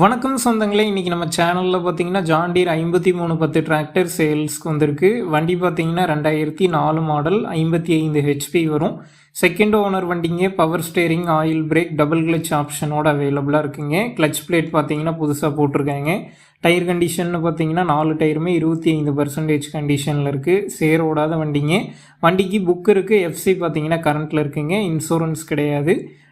வணக்கம் சொந்தங்களே இன்றைக்கி நம்ம சேனலில் பார்த்தீங்கன்னா ஜாண்டீர் ஐம்பத்தி மூணு பத்து டிராக்டர் சேல்ஸ்க்கு வந்திருக்கு. வண்டி பார்த்தீங்கன்னா ரெண்டாயிரத்தி நாலு மாடல் ஐம்பத்தி ஐந்து ஹெச்பி வரும். செகண்ட் ஓனர் வண்டிங்க power steering oil brake double clutch ஆப்ஷனோட அவைலபிளாக இருக்குங்க. கிளச் பிளேட் பார்த்தீங்கன்னா புதுசாக போட்டிருக்காங்க. டயர் கண்டிஷன் பார்த்தீங்கன்னா நாலு டயருமே இருபத்தி ஐந்து பர்சன்டேஜ் கண்டிஷனில் இருக்குது சேர் ஓடாத வண்டிங்க. வண்டிக்கு புக் இருக்குது எஃப்சி பார்த்தீங்கன்னா கரண்ட்டில் இருக்குங்க. இன்சூரன்ஸ் கிடையாது.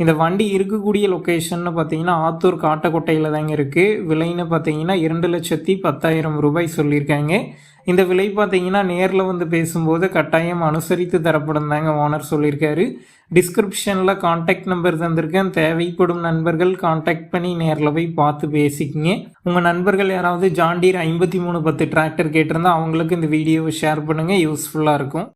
இந்த வண்டி இருக்கக்கூடிய லொக்கேஷன்னு பார்த்தீங்கன்னா ஆத்தூர் காட்டக்கொட்டையில் தாங்க இருக்குது விலைன்னு பார்த்தீங்கன்னா இரண்டு லட்சத்தி பத்தாயிரம் ரூபாய் சொல்லியிருக்காங்க. இந்த விலை பார்த்தீங்கன்னா நேரில் வந்து பேசும்போது கட்டாயம் அனுசரித்து தரப்படும் தாங்க ஓனர் சொல்லியிருக்காரு. டிஸ்கிரிப்ஷனில் காண்டாக்ட் நம்பர் தந்திருக்கேன். தேவைப்படும் நண்பர்கள் காண்டாக்ட் பண்ணி நேரில் போய் பார்த்து பேசிக்கிங்க. உங்கள் நண்பர்கள் யாராவது ஜாண்டீர் ஐம்பத்தி மூணு பத்து டிராக்டர் கேட்டிருந்தா அவங்களுக்கு இந்த வீடியோவை ஷேர் பண்ணுங்கள் யூஸ்ஃபுல்லாக இருக்கும்.